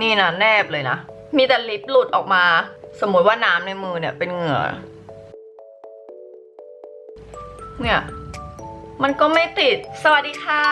นี่นะแนบเลยนะ มีแต่ลิปหลุดออกมา สมมติว่าน้ำในมือเนี่ยเป็นเหงื่อ เนี่ย มันก็ไม่ติด สวัสดีค่ะ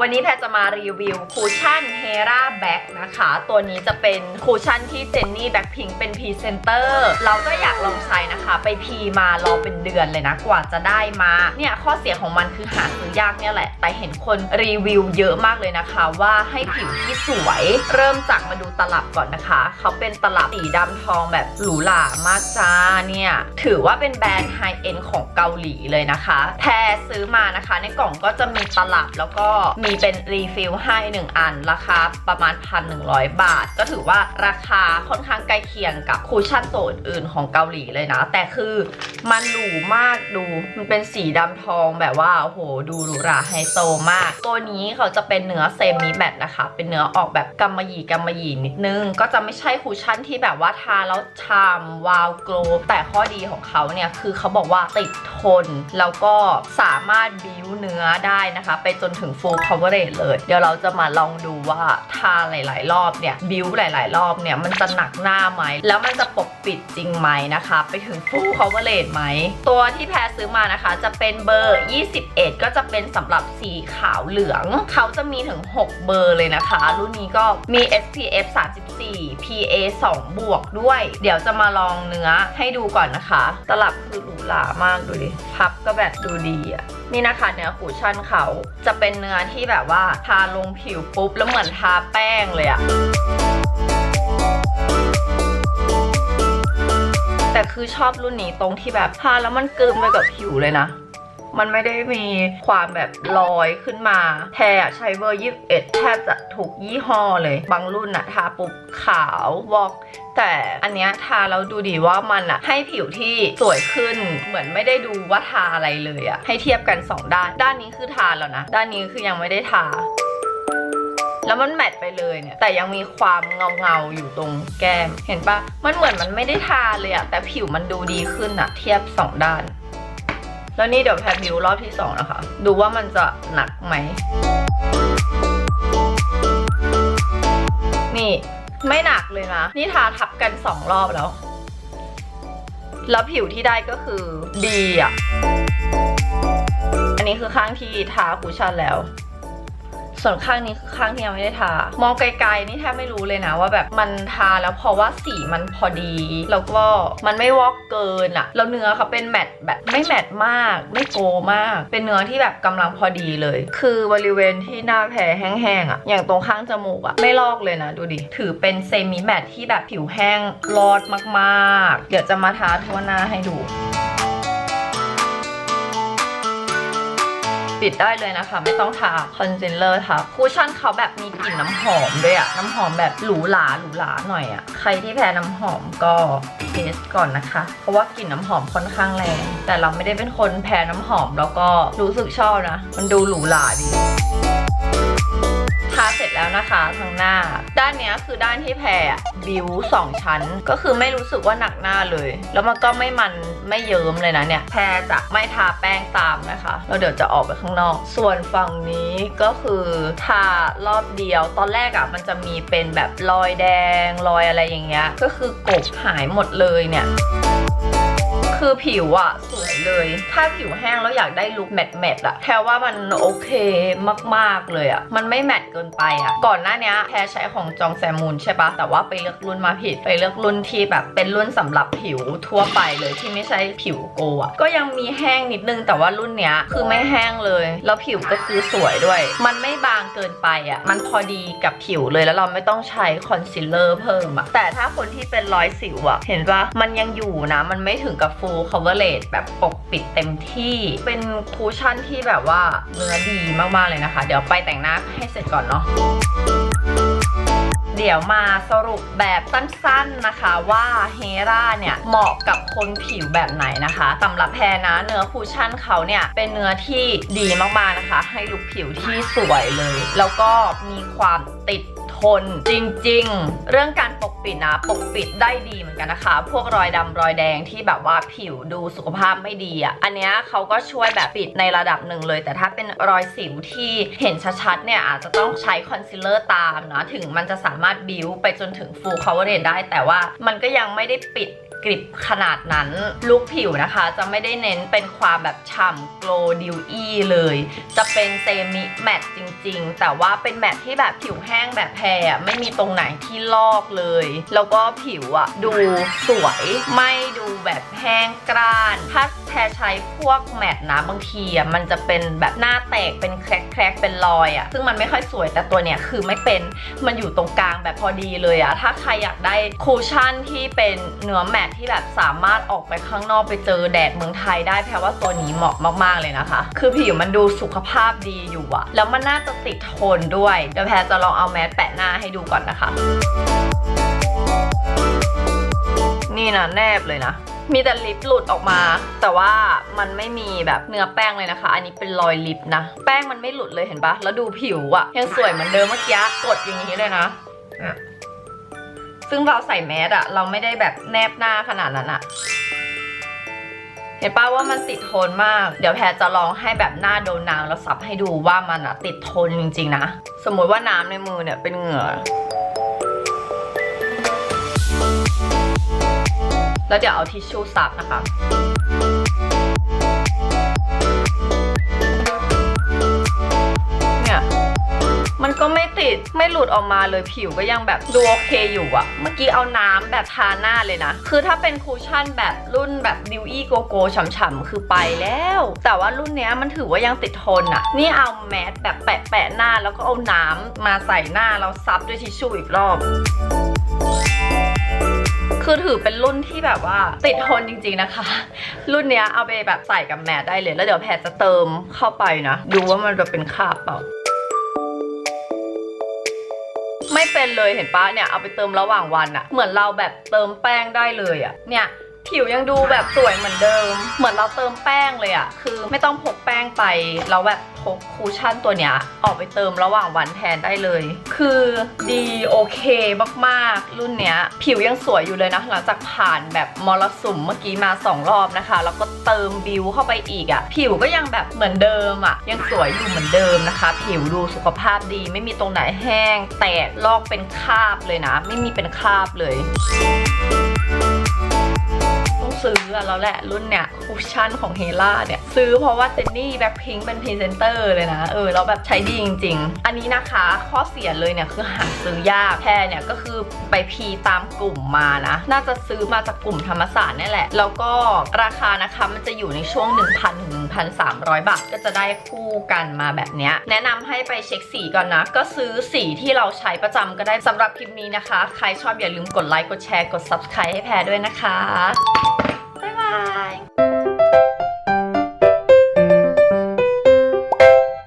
วันนี้แพรจะมารีวิวคูชั่นเฮราแบ็กนะคะ ตัวนี้จะเป็นคูชั่นที่เจนนี่แบ็คพิงเป็นพรีเซนเตอร์ เราก็อยากลองใช้นะคะ ไปพีมารอเป็นเดือนเลยนะ กว่าจะได้มา เนี่ยข้อเสียของมันคือหาซื้อยากเนี่ยแหละ แต่เห็นคนรีวิวเยอะมากเลยนะคะ ว่าให้ผิวที่สวย เริ่มจากมาดูตลับก่อนนะคะ เขาเป็นตลับสีดำทองแบบหรูหรามากจ้าเนี่ย ถือว่าเป็นแบรนด์ไฮเอ็นของเกาหลีเลยนะคะ แพรซื้อมานะคะในกล่องก็จะมีตลับแล้วก็มีเป็นรีฟิลให้ 1 อัน ราคาประมาณ 1,100 บาท ก็ถือว่าราคาค่อนข้างใกล้เคียงกับคูชั่นตัวอื่นๆของเกาหลีเลยนะ แต่คือมันหรูมากดู มันเป็นสีดำทองแบบว่าโอ้โหดูหรูหราไฮโซมาก ตัวนี้เขาจะเป็นเนื้อเซมิแมตนะคะ เป็นเนื้อออกแบบกำมะหยี่กำมะหยี่นิดนึง ก็จะไม่ใช่คูชั่นที่แบบว่าทาแล้วชามวาวโกลแต่ข้อดีของเขาเนี่ยคือเขาบอกว่าติดทนแล้วก็สามารถบิิ้วเนื้อได้นะคะ ไปจนถึง full coverage เลย เดี๋ยวเราจะมาลองดูว่าทาหลาย ๆ รอบเนี่ยบิวหลาย ๆ รอบเนี่ยมันจะหนักหน้าไหม แล้วมันจะปกปิดจริงไหมนะคะ ไปถึง full coverage ไหม ตัวที่แพรซื้อมานะคะ จะเป็นเบอร์ 21 ก็จะเป็นสำหรับสีขาวเหลือง เขาจะมีถึง 6 เบอร์เลยนะคะ รุ่นนี้ก็มี SPF 34 PA 2 บวกด้วย เดี๋ยวจะมาลองเนื้อให้ดูก่อนนะคะ ตลับคือหรูหรามากดูดิ พับก็แบบดูดีอะ นี่นะคะเนื้อคูชั่นเขาจะเป็นเนื้อที่แบบว่าทาลงผิวปุ๊บ แล้วเหมือนทาแป้งเลยอะแต่คือชอบรุ่นนี้ตรงที่แบบทาแล้วมันกลืนไปกับผิวเลยนะ มันไม่ได้มีความแบบลอยขึ้นมา แทอะใช้เบอร์ 21 แทบจะถูกยี่ห้อเลย บางรุ่นอะทาปุ๊บขาววอก แต่อันเนี้ยทาแล้วดูดีว่ามันอะให้ผิวที่สวยขึ้น เหมือนไม่ได้ดูว่าทาอะไรเลยอะให้เทียบกัน 2 ด้าน ด้านนี้คือทาแล้วนะ ด้านนี้คือยังไม่ได้ทาแล้วมันแมทไปเลยเนี่ย แต่ยังมีความเงาเงาอยู่ตรงแก้ม เห็นปะมันเหมือนมันไม่ได้ทาเลยอะแต่ผิวมันดูดีขึ้นอะเทียบ 2 ด้าน แล้วนี่เดี๋ยวแพทบิวรอบที่2นะคะ ดูว่ามันจะหนักไหม นี่ไม่หนักเลยนะ นี่ทาทับกัน2รอบแล้ว แล้วผิวที่ได้ก็คือดีอะ อันนี้คือข้างที่ทาคูชั่นแล้ว ส่วนข้างนี้คือข้างที่ยังไม่ได้ทา มองไกลๆนี่แทบไม่รู้เลยนะว่าแบบมันทาแล้วเพราะว่าสีมันพอดี แล้วก็มันไม่วอกเกินอะแล้วเนื้อเขาเป็นแมตต์แบบไม่แมตต์มาก ไม่โกมาก เป็นเนื้อที่แบบกำลังพอดีเลย คือบริเวณที่หน้าแผลแห้งๆอะอย่างตรงข้างจมูกอะไม่ลอกเลยนะ ดูดิ ถือเป็นเซมิแมตต์ที่แบบผิวแห้งรอดมากๆ เดี๋ยวจะมาทาทั่วหน้าให้ดู ปิดได้เลยนะคะ ไม่ต้องทาคอนซีลเลอร์ทาคูชั่นเขาแบบมีกลิ่นน้ำหอมด้วยอะน้ำหอมแบบหรูหราหรูหราหน่อยอะใครที่แพ้น้ำหอมก็เทสก่อนนะคะ เพราะว่ากลิ่นน้ำหอมค่อนข้างแรง แต่เราไม่ได้เป็นคนแพ้น้ำหอมแล้วก็รู้สึกชอบนะ มันดูหรูหราดี แล้วนะคะทางหน้า ด้านนี้คือด้านที่แพรบิวสองชั้น ก็คือไม่รู้สึกว่าหนักหน้าเลย แล้วมันก็ไม่มันไม่เยิ้มเลยนะเนี่ย แพรจะไม่ทาแป้งตามนะคะแล้วเดี๋ยวจะออกไปข้างนอก ส่วนฝั่งนี้ก็คือทารอบเดียว ตอนแรกอะ่ะมันจะมีเป็นแบบรอยแดงรอยอะไรอย่างเงี้ย ก็คือกบหายหมดเลยเนี่ย คือผิวอะสวย เลย ถ้าผิวแห้งแล้วอยากได้ลุคแมตต์แมตต์อะแพรว่ามันโอเคมากๆเลยอะมันไม่แมตต์เกินไปอะก่อนหน้านี้แพรใช้ของจองแซมูนใช่ปะแต่ว่าไปเลือกรุ่นมาผิด ไปเลือกรุ่นที่แบบเป็นรุ่นสำหรับผิวทั่วไปเลยที่ไม่ใช่ผิวโกะก็ยังมีแห้งนิดนึงแต่ว่ารุ่นเนี้ยคือไม่แห้งเลย แล้วผิวก็คือสวยด้วย มันไม่บางเกินไปอะมันพอดีกับผิวเลยแล้วเราไม่ต้องใช้คอนซีลเลอร์เพิ่มอะแต่ถ้าคนที่เป็นรอยสิวอะเห็นปะมันยังอยู่นะ มันไม่ถึงกับ full coverage แบบปกปิดเต็มที่ เป็นคูชั่นที่แบบว่าเนื้อดีมากๆเลยนะคะ เดี๋ยวไปแต่งหน้าให้เสร็จก่อนเนาะเดี๋ยวมาสรุปแบบสั้นๆนะคะว่าเฮราเนี่ยเหมาะกับคนผิวแบบไหนนะคะสำหรับแพรนะเนื้อคูชั่นเขาเนี่ย เป็นเนื้อที่ดีมากๆนะคะ ให้ลุคผิวที่สวยเลย แล้วก็มีความติด ทนจริง ๆ เรื่องการปกปิดนะปกปิดได้ดีเหมือนกันนะคะ พวกรอยดำรอยแดงที่แบบว่าผิวดูสุขภาพไม่ดีอะ่ะอันเนี้ยเขาก็ช่วยแบบปิดในระดับหนึ่งเลย แต่ถ้าเป็นรอยสิวที่เห็นชัดๆเนี่ยอาจจะต้องใช้คอนซีลเลอร์ตามนะถึงมันจะสามารถบิวไปจนถึง full coverage ได้ แต่ว่ามันก็ยังไม่ได้ปิด กริบขนาดนั้น ลุคผิวนะคะ จะไม่ได้เน้นเป็นความแบบฉ่ำโกลดิวอี้เลย จะเป็นเซมิแมตจริง ๆ แต่ว่าเป็นแมตที่แบบผิวแห้งแบบแพรไม่มีตรงไหนที่ลอกเลย แล้วก็ผิวอะดูสวยไม่ดูแบบแห้งกร้าน ถ้าแพรใช้พวกแมตนะบางทีอะมันจะเป็นแบบหน้าแตกเป็นแครกๆเป็นรอยอะซึ่งมันไม่ค่อยสวยแต่ตัวเนี้ยคือไม่เป็นมันอยู่ตรงกลางแบบพอดีเลยอะถ้าใครอยากได้คูชั่นที่เป็นเนื้อแมตที่แบบสามารถออกไปข้างนอกไปเจอแดดเมืองไทยได้แพรว่าตัวนี้เหมาะมากๆเลยนะคะ คือผิวมันดูสุขภาพดีอยู่อะแล้วมันน่าจะติดทนด้วยเดี๋ยวแพรจะลองเอาแมสแปะหน้าให้ดูก่อนนะคะ นี่นะแนบเลยนะมีแต่ลิปหลุดออกมา แต่ว่ามันไม่มีแบบเนื้อแป้งเลยนะคะ อันนี้เป็นรอยลิปนะ แป้งมันไม่หลุดเลยเห็นปะแล้วดูผิวอะยังสวยเหมือนเดิมเมื่อกี้กดอย่างนี้เลยนะอะ ซึ่งเราใส่แมสอะเราไม่ได้แบบแนบหน้าขนาดนั้นอะเห็นปะว่ามันติดทนมาก เดี๋ยวแพรจะลองให้แบบหน้าโดนน้ำแล้วซับให้ดูว่ามันอะติดทนจริงๆนะ สมมติว่าน้ำในมือเนี่ยเป็นเหงื่อ แล้วเดี๋ยวเอาทิชชู่ซับนะคะ ไม่ไม่หลุดออกมาเลยผิวก็ยังแบบดูโอเคอยู่อะเมื่อกี้เอาน้ำแบบทาหน้าเลยนะ คือถ้าเป็นคูชั่นแบบรุ่นแบบดิวอี้โกโก้ฉ่ำๆคือไปแล้ว แต่ว่ารุ่นเนี้ยมันถือว่ายังติดทนอะนี่เอาแมสแบบแปะๆหน้าแล้วก็เอาน้ำมาใส่หน้าแล้วซับด้วยทิชชู่อีกรอบคือถือเป็นรุ่นที่แบบว่าติดทนจริงๆนะคะ รุ่นเนี้ยเอาไปแบบใส่กับแมทได้เลย แล้วเดี๋ยวแพทจะเติมเข้าไปนะ ดูว่ามันจะเป็นคาบเปล่า เป็นเลยเห็นปะเนี่ยเอาไปเติมระหว่างวันอะเหมือนเราแบบเติมแป้งได้เลยอะเนี่ย ผิวยังดูแบบสวยเหมือนเดิม เหมือนเราเติมแป้งเลยอะคือไม่ต้องพกแป้งไปเราแบบพกคูชั่นตัวเนี้ย ออกไปเติมระหว่างวันแทนได้เลย คือดีโอเคมากๆ รุ่นเนี้ย ผิวยังสวยอยู่เลยนะ หลังจากผ่านแบบมรสุมเมื่อกี้มาสองรอบนะคะ แล้วก็เติมบิวเข้าไปอีกอะผิวก็ยังแบบเหมือนเดิมอะยังสวยอยู่เหมือนเดิมนะคะ ผิวดูสุขภาพดี ไม่มีตรงไหนแห้ง แตกลอกเป็นคราบเลยนะ ไม่มีเป็นคราบเลย ซื้อแล้วแหละรุ่นเนี่ยคุชั่นของเฮล่าเนี่ย ซื้อเพราะว่าเจนนี่แบ็คพิงเป็นพรีเซนเตอร์เลยนะ เออแล้วแบบใช้ดีจริง ๆ อันนี้นะคะข้อเสียเลยเนี่ยคือหาซื้อยากแพรเนี่ยก็คือไปพีตามกลุ่มมานะ น่าจะซื้อมาจากกลุ่มธรรมศาสตร์นี่แหละ แล้วก็ราคานะคะมันจะอยู่ในช่วง 1,000ถึง 1,300 บาท ก็จะได้คู่กันมาแบบนี้ แนะนำให้ไปเช็คสีก่อนนะ ก็ซื้อสีที่เราใช้ประจำก็ได้สำหรับคลิปนี้นะคะ ใครชอบอย่าลืมกดไลค์ กดแชร์ กด subscribe ให้แพรด้วยนะคะ บ๊ายบาย